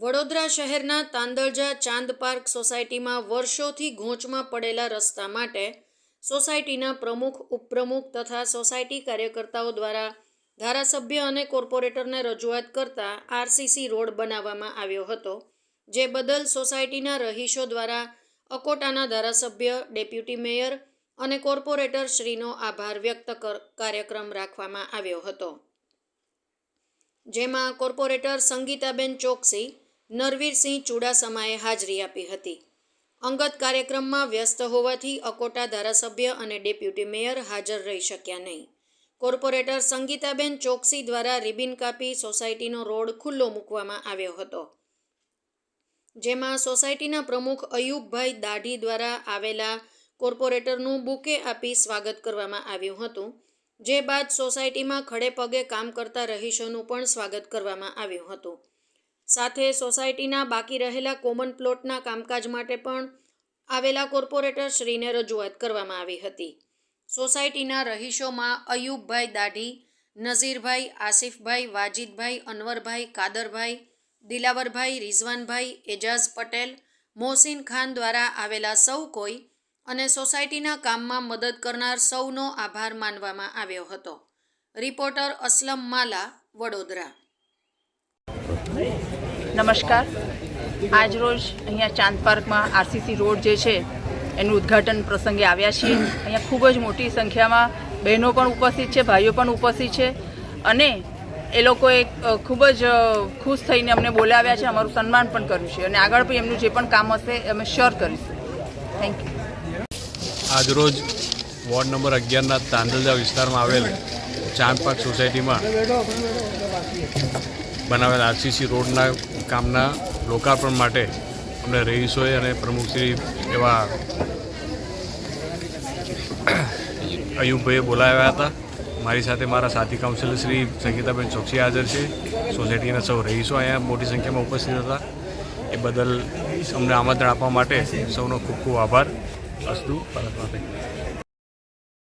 વડોદરા શહેરના તાંદળજા ચાંદ પાર્ક સોસાયટીમાં વર્ષોથી ઘોંચમાં પડેલા રસ્તા માટે સોસાયટીના પ્રમુખ, ઉપપ્રમુખ તથા સોસાયટી કાર્યકર્તાઓ દ્વારા ધારાસભ્ય અને કોર્પોરેટરને રજૂઆત કરતા આરસીસી રોડ બનાવવામાં આવ્યો હતો, જે બદલ સોસાયટીના રહીશો દ્વારા અકોટાના ધારાસભ્ય, ડેપ્યુટી મેયર અને કોર્પોરેટર શ્રીનો આભાર વ્યક્ત કર- કાર્યક્રમ રાખવામાં આવ્યો હતો. જેમાં કોર્પોરેટર સંગીતાબેન ચોકસી નરવીરસિંહ ચુડાસમાએ હાજરી આપી હતી. અંગત કાર્યક્રમમાં વ્યસ્ત હોવાથી અકોટા ધારાસભ્ય અને ડેપ્યુટી મેયર હાજર રહી શક્યા નહીં. કોર્પોરેટર સંગીતાબેન ચોકસી દ્વારા રિબિન કાપી સોસાયટીનો રોડ ખુલ્લો મૂકવામાં આવ્યો હતો. જેમાં સોસાયટીના પ્રમુખ અયુબભાઈ દાઢી દ્વારા આવેલા કોર્પોરેટરનું બુકે આપી સ્વાગત કરવામાં આવ્યું હતું, જે બાદ સોસાયટીમાં ખડે પગે કામ કરતા રહીશોનું પણ સ્વાગત કરવામાં આવ્યું હતું. સાથે સોસાયટીના બાકી રહેલા કોમન પ્લોટના કામકાજ માટે પણ આવેલા કોર્પોરેટર શ્રીને રજૂઆત કરવામાં આવી હતી. સોસાયટીના રહીશોમાં અયુબભાઈ દાઢી, નઝીરભાઈ, આસિફભાઈ, વાજીદભાઈ, અનવરભાઈ, કાદરભાઈ, દિલાવરભાઈ, રિઝવાનભાઈ, એજાઝ પટેલ, મોહસિન ખાન દ્વારા આવેલા સૌ કોઈ અને સોસાયટીના કામમાં મદદ કરનાર સૌનો આભાર માનવામાં આવ્યો હતો. રિપોર્ટર અસલમ માલા, વડોદરા. નમસ્કાર. આજરોજ અહીંયા ચાંદ પાર્કમાં આરસીસી રોડ જે છે, એનું ઉદ્ઘાટન પ્રસંગે આવ્યા છીએ. અહીંયા ખૂબ જ મોટી સંખ્યામાં બહેનો પણ ઉપસ્થિત છે, ભાઈઓ પણ ઉપસ્થિત છે અને એ લોકોએ ખૂબ જ ખુશ થઈને અમને બોલાવ્યા છે. અમારું સન્માન પણ કર્યું છે અને આગળ પણ એમનું જે પણ કામ હશે, અમે શ્યોર કરીશું. થેન્ક યુ આજરોજ વોર્ડ નંબર અગિયારના તાંદલજા વિસ્તારમાં આવેલ ચાંદ પાર્ક સોસાયટીમાં બનાવેલ આરસીસી રોડના કામના લોકાર્પણ માટે અમને રહીશોએ અને પ્રમુખશ્રી એવા અયુબભાઈએ બોલાવ્યા હતા. મારી સાથે મારા સાથી કાઉન્સિલર શ્રી સંગીતાબેન ચોકસી હાજર છે. સોસાયટીના સૌ રહીશો અહીંયા મોટી સંખ્યામાં ઉપસ્થિત હતા. એ બદલ અમને આમંત્રણ આપવા માટે સૌનો ખૂબ ખૂબ આભાર. અસ્તુ, ભારત માતે